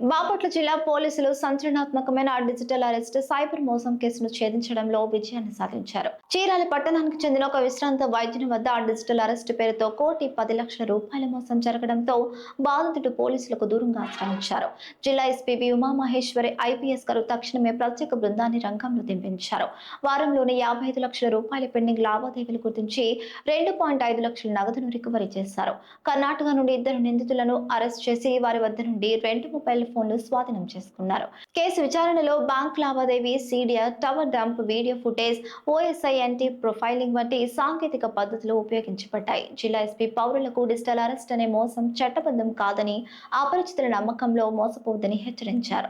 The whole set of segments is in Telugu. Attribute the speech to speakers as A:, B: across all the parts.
A: బాపట్ల జిల్లా పోలీసులు సంచలనాత్మకమైన డిజిటల్ అరెస్ట్ సైబర్ మోసం కేసును ఛేదించడంలో విజయాన్ని సాధించారు. చీరాల పట్టణానికి చెందిన ఒక విశ్రాంత వైద్యుని వద్ద ఆ డిజిటల్ అరెస్ట్ పేరుతో కోటి పది లక్షల రూపాయల మోసం జరగడంతో బాధితుడు పోలీసులకు దూరంగా ఆశ్రయించారు. జిల్లా ఎస్పీబీ ఉమామహేశ్వరి ఐపీఎస్ గారు తక్షణమే ప్రత్యేక బృందాన్ని రంగంలో దింపించారు. వారంలోనే యాభై ఐదు లక్షల రూపాయల పెండింగ్ లావాదేవీలు గుర్తించి రెండు పాయింట్ ఐదు లక్షల నగదును రికవరీ చేశారు. కర్ణాటక నుండి ఇద్దరు నిందితులను అరెస్ట్ చేసి వారి వద్ద నుండి రెండు మొబైల్ ఫోన్లు స్వాధీనం చేసుకున్నారు. కేసు విచారణలో బ్యాంక్ లావాదేవీ CDR tower dump video footage OSI profiling వంటి సాంకేతిక పద్ధతులు ఉపయోగించబడ్డాయి. జిల్లా ఎస్పీ పౌరులకు డిజిటల్ అరెస్ట్ అనే మోసం చట్టబద్ధం కాదని అపరిచితుల నమ్మకంలో మోసపోవద్దని హెచ్చరించారు.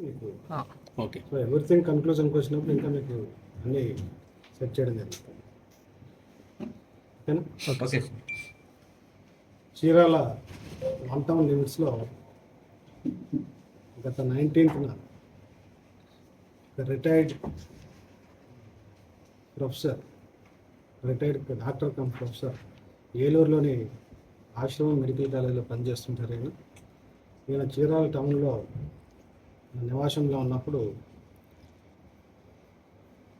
B: మీకు
C: ఓకే.
B: సో ఎవ్రీథింగ్ కన్క్లూజన్కి వచ్చినప్పుడు ఇంకా మీకు అన్నీ సెట్ చేయడం జరుగుతుంది. ఓకేనా?
C: ఓకే.
B: చీరాల వన్ టౌన్ లిమిట్స్లో గత నైన్టీన్త్న retired professor retired doctor cum professor ఏలూరులోని ఆశ్రమం మెడికల్ కాలేజీలో పనిచేస్తుంటారు ఆయన నేను చీరాల టౌన్లో నివాసంలో ఉన్నప్పుడు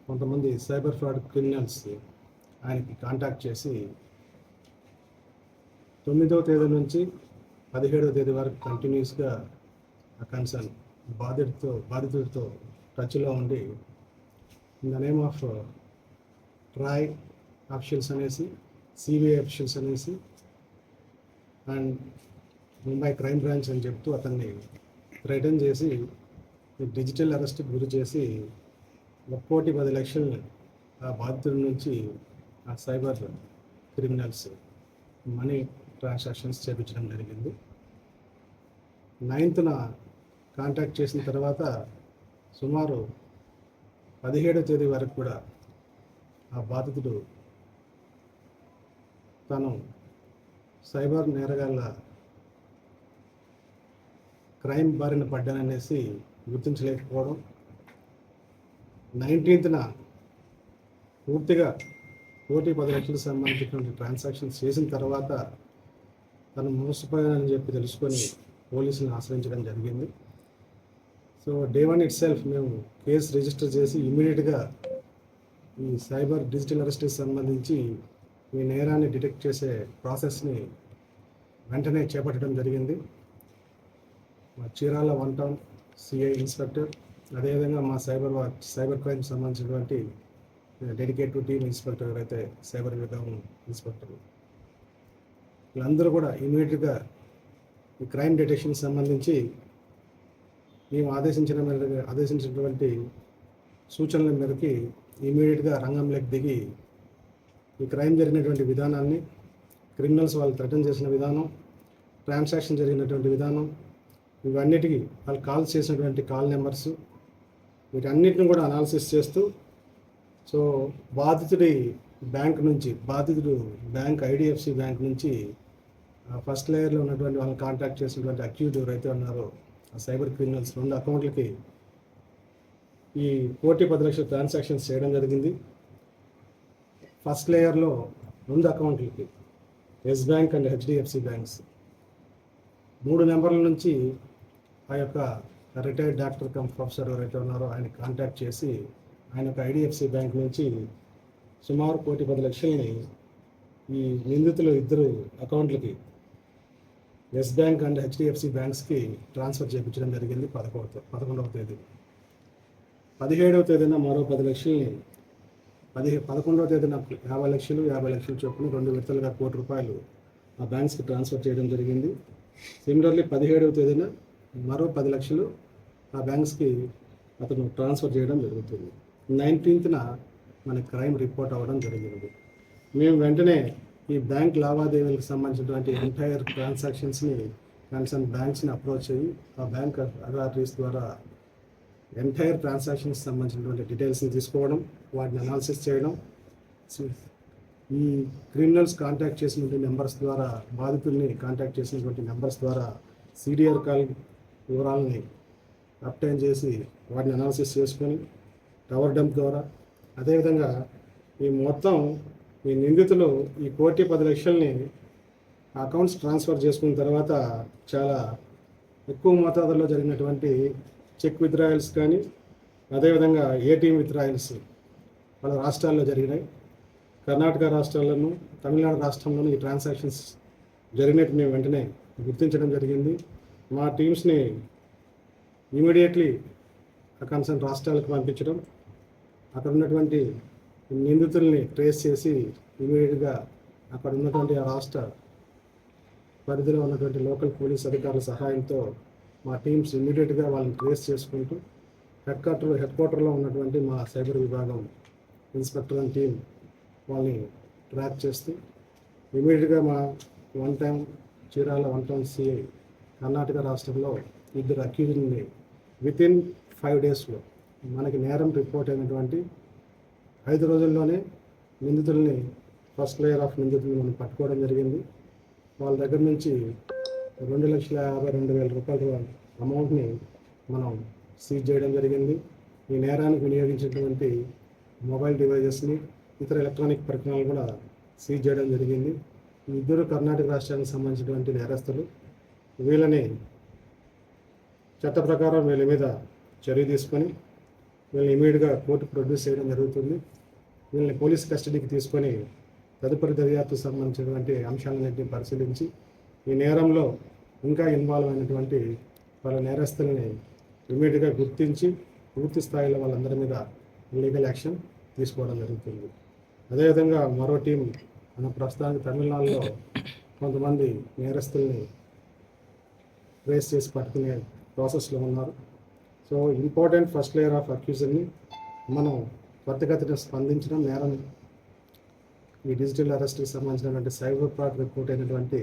B: కొంతమంది సైబర్ ఫ్రాడ్ క్రిమినల్స్ ఆయనకి కాంటాక్ట్ చేసి తొమ్మిదవ తేదీ నుంచి పదిహేడవ తేదీ వరకు కంటిన్యూస్గా ఆ కన్సర్న్ బాధితుడితో బాధితుడితో టచ్లో ఉండి in the name of TRAI officials అనేసి సిబిఐ ఆఫీషియల్స్ అనేసి అండ్ ముంబై క్రైమ్ బ్రాంచ్ అని చెప్తూ అతన్ని థ్రెటన్ చేసి డిజిటల్ అరెస్ట్కి గురి చేసి ఒక కోటి పది లక్షలు ఆ బాధితుడి నుంచి ఆ సైబర్ క్రిమినల్స్ మనీ ట్రాన్సాక్షన్స్ చేపించడం జరిగింది. నైన్త్న కాంటాక్ట్ చేసిన తర్వాత సుమారు పదిహేడో తేదీ వరకు కూడా ఆ బాధితుడు తను సైబర్ నేరగాళ్ళ క్రైమ్ బారిన పడ్డాననేసి గుర్తించలేకపోవడం. నైన్టీన్త్న పూర్తిగా కోటి పది లక్షలకు సంబంధించినటువంటి ట్రాన్సాక్షన్స్ చేసిన తర్వాత తను మోసపోయానని చెప్పి తెలుసుకొని పోలీసులను ఆశ్రయించడం జరిగింది. So day one itself మేము కేసు రిజిస్టర్ చేసి ఇమీడియట్గా ఈ సైబర్ డిజిటల్ అరెస్ట్కి సంబంధించి ఈ నేరాన్ని డిటెక్ట్ చేసే ప్రాసెస్ని వెంటనే చేపట్టడం జరిగింది. మా Chirala one town CI inspector అదేవిధంగా మా సైబర్ వాచ్ సైబర్ క్రైమ్ సంబంధించినటువంటి డెడికేటెడ్ టీమ్ ఇన్స్పెక్టర్ ఎవరైతే సైబర్ విభాగం ఇన్స్పెక్టర్. వీళ్ళందరూ కూడా ఇమీడియట్గా ఈ క్రైమ్ డిటెక్షన్ సంబంధించి మేము ఆదేశించిన మేరకు ఆదేశించినటువంటి సూచనల మేరకి ఇమీడియట్గా రంగంలోకి దిగి ఈ క్రైమ్ జరిగినటువంటి విధానాన్ని క్రిమినల్స్ వాళ్ళు థ్రెటన్ చేసిన విధానం ట్రాన్సాక్షన్ జరిగినటువంటి విధానం ఇవన్నిటికీ వాళ్ళు కాల్ చేసినటువంటి కాల్ నెంబర్స్ వీటన్నిటిని కూడా అనాలిసిస్ చేస్తూ సో బాధితుడి బ్యాంక్ నుంచి బాధితుడు బ్యాంక్ ఐడిఎఫ్సి బ్యాంక్ నుంచి ఫస్ట్ లేయర్లో ఉన్నటువంటి వాళ్ళని కాంటాక్ట్ చేసినటువంటి అక్యూజ్ ఎవరైతే ఉన్నారో ఆ సైబర్ క్రిమినల్స్ రెండు అకౌంట్లకి ఈ కోటి పది లక్షల ట్రాన్సాక్షన్స్ చేయడం జరిగింది. ఫస్ట్ లేయర్లో రెండు అకౌంట్లకి Yes bank and HDFC banks. మూడు నెంబర్ల నుంచి ఆ యొక్క రిటైర్డ్ డాక్టర్ కమ్ ప్రొఫెసర్ ఎవరైతే ఉన్నారో ఆయన కాంటాక్ట్ చేసి ఆయన ఒక ఐడిఎఫ్సి బ్యాంక్ నుంచి సుమారు కోటి పది లక్షల్ని ఈ నిందితులు ఇద్దరు అకౌంట్లకి ఎస్ బ్యాంక్ అండ్ హెచ్డిఎఫ్సి బ్యాంక్స్కి ట్రాన్స్ఫర్ చేయించడం జరిగింది పదకొండవ పదకొండవ తేదీ. పదిహేడవ తేదీన మరో పది లక్షల్ని పదిహే పదకొండవ తేదీన యాభై లక్షలు యాభై లక్షలు చొప్పున రెండు విడతలుగా కోటి రూపాయలు ఆ బ్యాంక్స్కి ట్రాన్స్ఫర్ చేయడం జరిగింది. సిమిలర్లీ పదిహేడవ తేదీన మరో పది లక్షలు ఆ బ్యాంక్స్కి అతను ట్రాన్స్ఫర్ చేయడం జరుగుతుంది. నైన్టీన్త్న మన క్రైమ్ రిపోర్ట్ అవ్వడం జరిగింది. మేము వెంటనే ఈ బ్యాంక్ లావాదేవీలకు సంబంధించినటువంటి ఎంటైర్ ట్రాన్సాక్షన్స్ని కన్సర్న్ బ్యాంక్స్ని అప్రోచ్ అయ్యి ఆ బ్యాంక్ అథారిటీస్ ద్వారా ఎంటైర్ ట్రాన్సాక్షన్స్ సంబంధించినటువంటి డీటెయిల్స్ని తీసుకోవడం వాటిని అనాలిసిస్ చేయడం. ఈ క్రిమినల్స్ కాంటాక్ట్ చేసినటువంటి నెంబర్స్ ద్వారా బాధితుల్ని కాంటాక్ట్ చేసినటువంటి నెంబర్స్ ద్వారా సిడిఆర్ కాల్ వివరాలని అప్టైన్ చేసి వాటిని అనాలిసిస్ చేసుకొని టవర్ డంప్ ద్వారా. అదేవిధంగా ఈ మొత్తం ఈ నిందితులు ఈ కోటి పది లక్షల్ని అకౌంట్స్ ట్రాన్స్ఫర్ చేసుకున్న తర్వాత చాలా ఎక్కువ మోతాదులో జరిగినటువంటి చెక్ విత్డ్రాయల్స్ కానీ అదేవిధంగా ఏటీఎం విత్డ్రాయల్స్ వాళ్ళ రాష్ట్రాల్లో జరిగినాయి. కర్ణాటక రాష్ట్రాల్లోనూ తమిళనాడు రాష్ట్రంలోనూ ఈ ట్రాన్సాక్షన్స్ జరిగినట్టు మేము వెంటనే గుర్తించడం జరిగింది. మా టీమ్స్ని ఇమీడియట్లీ ఆ కన్సర్న్ రాష్ట్రాలకు పంపించడం అక్కడ ఉన్నటువంటి నిందితుల్ని ట్రేస్ చేసి ఇమీడియట్గా అక్కడ ఉన్నటువంటి ఆ రాష్ట్ర పరిధిలో ఉన్నటువంటి లోకల్ పోలీస్ అధికారుల సహాయంతో మా టీమ్స్ ఇమీడియట్గా వాళ్ళని ట్రేస్ చేసుకుంటూ హెడ్ క్వార్టర్ హెడ్ క్వార్టర్లో ఉన్నటువంటి మా సైబర్ విభాగం ఇన్స్పెక్టర్ అండ్ టీం వాళ్ళని ట్రాక్ చేస్తూ ఇమీడియట్గా మా one time Chirala one town CI Karnataka రాష్ట్రంలో ఇద్దరు అక్యూజ్ని విత్ ఇన్ ఫైవ్ డేస్లో మనకి నేరం రిపోర్ట్ అయినటువంటి ఐదు రోజుల్లోనే నిందితుల్ని ఫస్ట్ లేయర్ ఆఫ్ నిందితుల్ని మనం పట్టుకోవడం జరిగింది. వాళ్ళ దగ్గర నుంచి రెండు లక్షల యాభై రెండు వేల రూపాయల అమౌంట్ని మనం సీజ్ చేయడం జరిగింది. ఈ నేరానికి వినియోగించినటువంటి మొబైల్ డివైజెస్ని ఇతర ఎలక్ట్రానిక్ పరికరాలు కూడా సీజ్ చేయడం జరిగింది. ఇద్దరు కర్ణాటక రాష్ట్రానికి సంబంధించినటువంటి నేరస్తులు వీళ్ళని చట్ట ప్రకారం వీళ్ళ మీద చర్య తీసుకొని వీళ్ళని ఇమీడియట్గా కోర్టు ప్రొడ్యూస్ చేయడం జరుగుతుంది. వీళ్ళని పోలీస్ కస్టడీకి తీసుకొని తదుపరి దర్యాప్తు సంబంధించినటువంటి అంశాలన్నింటినీ పరిశీలించి ఈ నేరంలో ఇంకా ఇన్వాల్వ్ అయినటువంటి వాళ్ళ నేరస్తుల్ని ఇమీడియట్గా గుర్తించి పూర్తి స్థాయిలో వాళ్ళందరి మీద లీగల్ యాక్షన్ తీసుకోవడం జరుగుతుంది. అదేవిధంగా మరో టీం మన ప్రస్తుతానికి తమిళనాడులో కొంతమంది నేరస్తుల్ని ట్రేస్ చేసి పట్టుకునే ప్రాసెస్లో ఉన్నారు. So important first layer of అక్యూజన్ని మనం త్వరితగతిన స్పందించడం నేరం ఈ డిజిటల్ అరెస్ట్కి సంబంధించినటువంటి సైబర్ ఫ్రాడ్ రిపోర్ట్ అయినటువంటి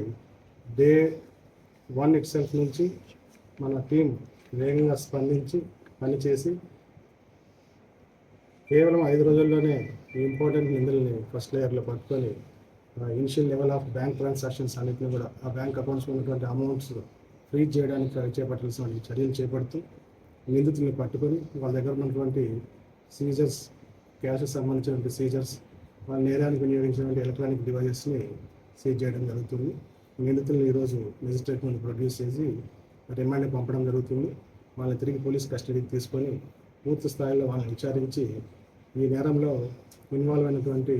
B: డే వన్ ఇట్ సెల్ఫ్ నుంచి మన టీం వేగంగా స్పందించి పనిచేసి కేవలం ఐదు రోజుల్లోనే ఈ ఇంపార్టెంట్ నిందల్ని ఫస్ట్ లేయర్లో పట్టుకొని initial level of bank transactions అన్నింటినీ కూడా ఆ బ్యాంక్ అకౌంట్స్లో ఉన్నటువంటి అమౌంట్స్ ఫ్రీజ్ చేయడానికి చేపట్టాల్సిన చర్యలు చేపడుతూ నిందితుల్ని పట్టుకొని వాళ్ళ దగ్గర ఉన్నటువంటి సీజర్స్ క్యాష్ సంబంధించినటువంటి సీజర్స్ వాళ్ళ నేరానికి వినియోగించినటువంటి ఎలక్ట్రానిక్ డివైజెస్ని సీజ్ చేయడం జరుగుతుంది. నిందితులను ఈరోజు మెజిస్ట్రేట్ ముందు ప్రొడ్యూస్ చేసి రిమాండ్కి పంపడం జరుగుతుంది. వాళ్ళని తిరిగి పోలీస్ కస్టడీకి తీసుకొని పూర్తి స్థాయిలో వాళ్ళని విచారించి ఈ నేరంలో ఇన్వాల్వ్ అయినటువంటి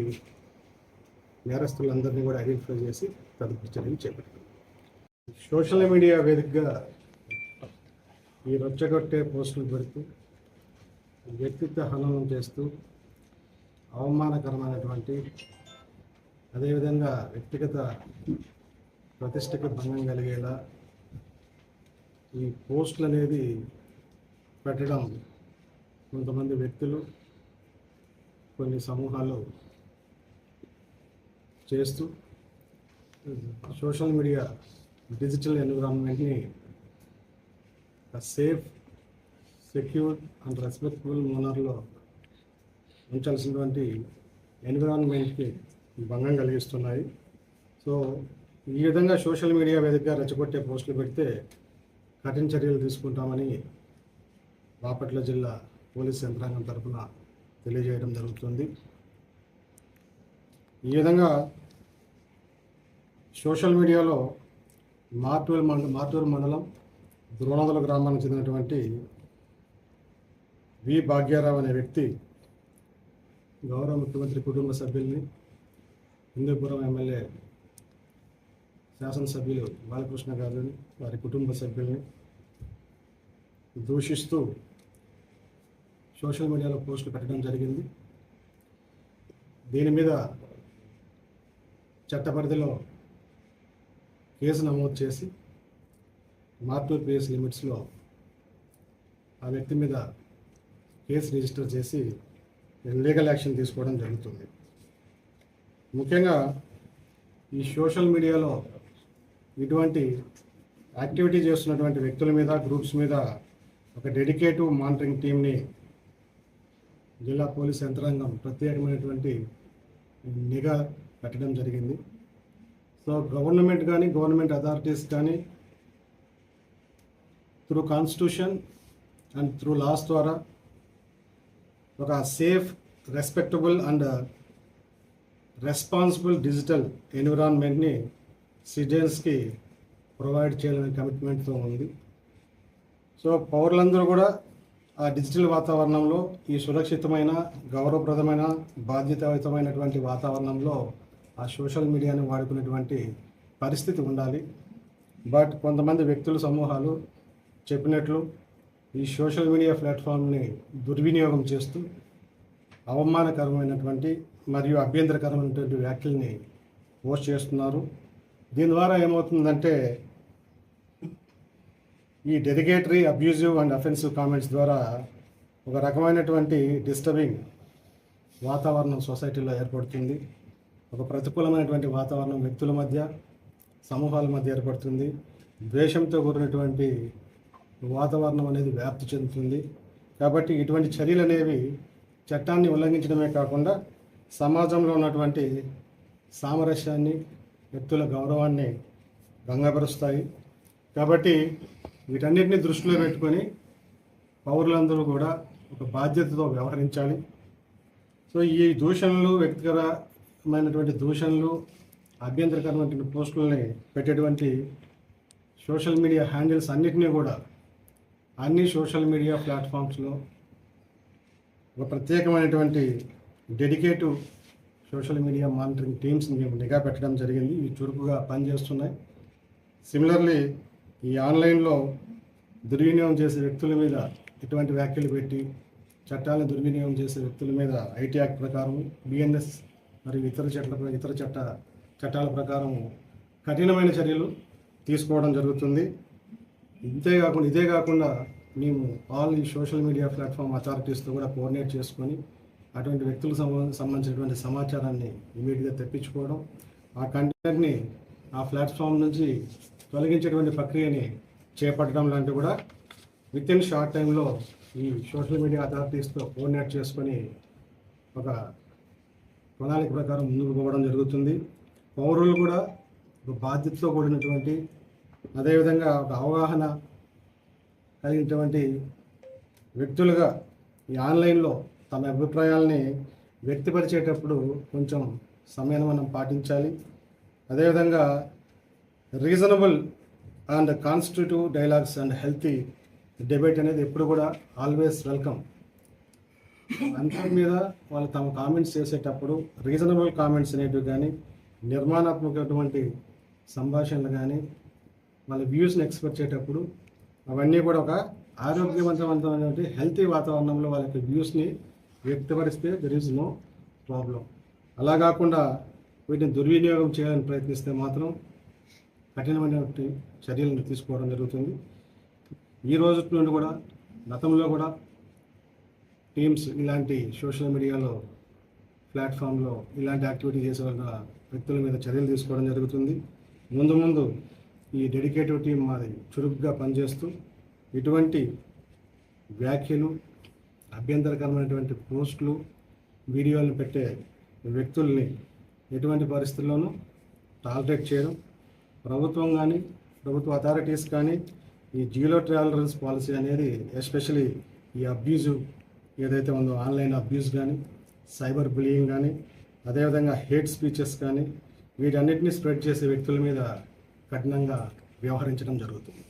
B: నేరస్తులందరినీ కూడా ఐడెంటిఫై చేసి తదుపరి చర్యలు చేపట్టారు సోషల్ మీడియా వేదికగా ఈ రొచ్చగొట్టే పోస్టులు పెడుతూ వ్యక్తిత్వ హననం చేస్తూ అవమానకరమైనటువంటి అదేవిధంగా వ్యక్తిగత ప్రతిష్టకి భంగం కలిగేలా ఈ పోస్టులు అనేది పెట్టడం కొంతమంది వ్యక్తులు కొన్ని సమూహాలు చేస్తూ సోషల్ మీడియా డిజిటల్ ఎన్విరాన్మెంట్ని సేఫ్ సెక్యూర్ అండ్ రెస్పెక్టబుల్ ఓనర్లో ఉంచాల్సినటువంటి ఎన్విరాన్మెంట్కి భంగం కలిగిస్తున్నాయి. సో ఈ విధంగా సోషల్ మీడియా వేదికగా రెచ్చగొట్టే పోస్టులు పెడితే కఠిన చర్యలు తీసుకుంటామని బాపట్ల జిల్లా పోలీస్ యంత్రాంగం తరఫున తెలియజేయడం జరుగుతుంది. ఈ విధంగా సోషల్ మీడియాలో మార్టూరు మండ మార్టూరు మండలం ద్రోణాదుల గ్రామానికి చెందినటువంటి వి భాగ్యారావు అనే వ్యక్తి గౌరవ ముఖ్యమంత్రి కుటుంబ సభ్యుల్ని హిందూపురం ఎమ్మెల్యే శాసనసభ్యులు బాలకృష్ణ గారిని వారి కుటుంబ సభ్యుల్ని దూషిస్తూ సోషల్ మీడియాలో పోస్టులు పెట్టడం జరిగింది. దీని మీద చట్ట పరిధిలో కేసు నమోదు చేసి మార్టూర్ పిఎస్ లిమిట్స్లో ఆ వ్యక్తి మీద కేసు రిజిస్టర్ చేసి లీగల్ యాక్షన్ తీసుకోవడం జరుగుతుంది. ముఖ్యంగా ఈ సోషల్ మీడియాలో ఇటువంటి యాక్టివిటీ చేస్తున్నటువంటి వ్యక్తుల మీద గ్రూప్స్ మీద ఒక డెడికేటివ్ మానిటరింగ్ టీంని జిల్లా పోలీస్ యంత్రాంగం ప్రత్యేకమైనటువంటి నిఘా పెట్టడం జరిగింది. సో గవర్నమెంట్ కానీ గవర్నమెంట్ అథారిటీస్ కానీ through constitution and through laws ద్వారా ఒక safe respectable and responsible digital ఎన్విరాన్మెంట్ని సిటిజన్స్కి ప్రొవైడ్ చేయాలనే కమిట్మెంట్తో ఉంది. సో పౌరులందరూ కూడా ఆ డిజిటల్ వాతావరణంలో ఈ సురక్షితమైన గౌరవప్రదమైన బాధ్యతాయుతమైనటువంటి వాతావరణంలో ఆ సోషల్ మీడియాని వాడుకునేటువంటి పరిస్థితి ఉండాలి. బట్ కొంతమంది వ్యక్తుల సమూహాలు చెప్పినట్లు ఈ సోషల్ మీడియా ప్లాట్ఫామ్ని దుర్వినియోగం చేస్తూ అవమానకరమైనటువంటి మరియు అభ్యంతరకరమైనటువంటి వ్యాఖ్యల్ని పోస్ట్ చేస్తున్నారు. దీని ద్వారా ఏమవుతుందంటే ఈ derogatory abusive and offensive comments ద్వారా ఒక రకమైనటువంటి డిస్టర్బింగ్ వాతావరణం సొసైటీలో ఏర్పడుతుంది. ఒక ప్రతికూలమైనటువంటి వాతావరణం వ్యక్తుల మధ్య సమూహాల మధ్య ఏర్పడుతుంది. ద్వేషంతో కూడినటువంటి వాతావరణం అనేది వ్యాప్తి చెందుతుంది. కాబట్టి ఇటువంటి చర్యలు అనేవి చట్టాన్ని ఉల్లంఘించడమే కాకుండా సమాజంలో ఉన్నటువంటి సామరస్యాన్ని వ్యక్తుల గౌరవాన్ని భంగపరుస్తాయి. కాబట్టి వీటన్నిటిని దృష్టిలో పెట్టుకొని పౌరులందరూ కూడా ఒక బాధ్యతతో వ్యవహరించాలి. సో ఈ దూషణలు వ్యక్తిగతమైనటువంటి దూషణలు అభ్యంతరకరమైనటువంటి పోస్టులని పెట్టేటువంటి సోషల్ మీడియా హ్యాండిల్స్ అన్నిటినీ కూడా అన్ని సోషల్ మీడియా ప్లాట్ఫామ్స్లో ఒక ప్రత్యేకమైనటువంటి డెడికేటివ్ సోషల్ మీడియా మానిటరింగ్ టీమ్స్ని మేము నిఘా పెట్టడం జరిగింది. ఇవి చురుకుగా పనిచేస్తున్నాయి. సిమిలర్లీ ఈ ఆన్లైన్లో దుర్వినియోగం చేసే వ్యక్తుల మీద ఎటువంటి వ్యాఖ్యలు పెట్టి చట్టాలను దుర్వినియోగం చేసే వ్యక్తుల మీద ఐటీ యాక్ట్ ప్రకారం బిఎన్ఎస్ మరియు ఇతర చట్ల ఇతర చట్ట చట్టాల ప్రకారం కఠినమైన చర్యలు తీసుకోవడం జరుగుతుంది. ఇంతే కాకుండా ఇదే కాకుండా మేము ఆల్ ఈ సోషల్ మీడియా ప్లాట్ఫామ్ అథారిటీస్తో కూడా కోఆర్డినేట్ చేసుకొని అటువంటి వ్యక్తులకు సంబంధించినటువంటి సమాచారాన్ని ఇమీడియట్గా తెప్పించుకోవడం ఆ కంటెంట్ని ఆ ప్లాట్ఫామ్ నుంచి తొలగించేటువంటి ప్రక్రియని చేపట్టడం లాంటివి కూడా విత్ ఇన్ షార్ట్ టైంలో ఈ సోషల్ మీడియా అథారిటీస్తో కోఆర్డినేట్ చేసుకొని ఒక ప్రణాళిక ప్రకారం ముందుకు పోవడం జరుగుతుంది. పౌరులు కూడా ఒక బాధ్యతతో కూడినటువంటి అదేవిధంగా ఒక అవగాహన కలిగినటువంటి వ్యక్తులుగా ఈ ఆన్లైన్లో తమ అభిప్రాయాల్ని వ్యక్తపరిచేటప్పుడు కొంచెం సమయాన్ని మనం పాటించాలి. అదేవిధంగా reasonable and constitutive dialogues and healthy debate అనేది ఎప్పుడు కూడా ఆల్వేస్ వెల్కమ్. అందరి మీద వాళ్ళు తమ కామెంట్స్ చేసేటప్పుడు రీజనబుల్ కామెంట్స్ అనేటివి కానీ నిర్మాణాత్మకటువంటి సంభాషణలు కానీ వాళ్ళ వ్యూస్ని ఎక్స్పెక్ట్ చేసేటప్పుడు అవన్నీ కూడా ఒక ఆరోగ్యవంతమైనటువంటి హెల్తీ వాతావరణంలో వాళ్ళ యొక్క వ్యూస్ని వ్యక్తపరిస్తే దెర్ ఈజ్ నో ప్రాబ్లం అలా కాకుండా వీటిని దుర్వినియోగం చేయాలని ప్రయత్నిస్తే మాత్రం కఠినమైనటువంటి చర్యలను తీసుకోవడం జరుగుతుంది. ఈ రోజు నుండి కూడా గతంలో కూడా టీమ్స్ ఇలాంటి సోషల్ మీడియాలో ప్లాట్ఫామ్లో ఇలాంటి యాక్టివిటీ చేసే వ్యక్తుల మీద చర్యలు తీసుకోవడం జరుగుతుంది. ముందు ముందు ఈ డెడికేటివ్ టీం మాది చురుగ్గా పనిచేస్తూ ఇటువంటి వ్యాఖ్యలు అభ్యంతరకరమైనటువంటి పోస్టులు వీడియోలను పెట్టే వ్యక్తుల్ని ఎటువంటి పరిస్థితుల్లోనూ టాలరేట్ చేయడం ప్రభుత్వం కానీ ప్రభుత్వ అథారిటీస్ కానీ ఈ జీరో టాలరెన్స్ పాలసీ అనేది ఎస్పెషలీ ఈ అబ్యూజ్ ఏదైతే ఉందో ఆన్లైన్ అబ్యూస్ కానీ సైబర్ బులియింగ్ కానీ అదేవిధంగా హేట్ స్పీచెస్ కానీ వీటన్నిటిని స్ప్రెడ్ చేసే వ్యక్తుల మీద కఠినంగా వ్యవహరించడం జరుగుతుంది.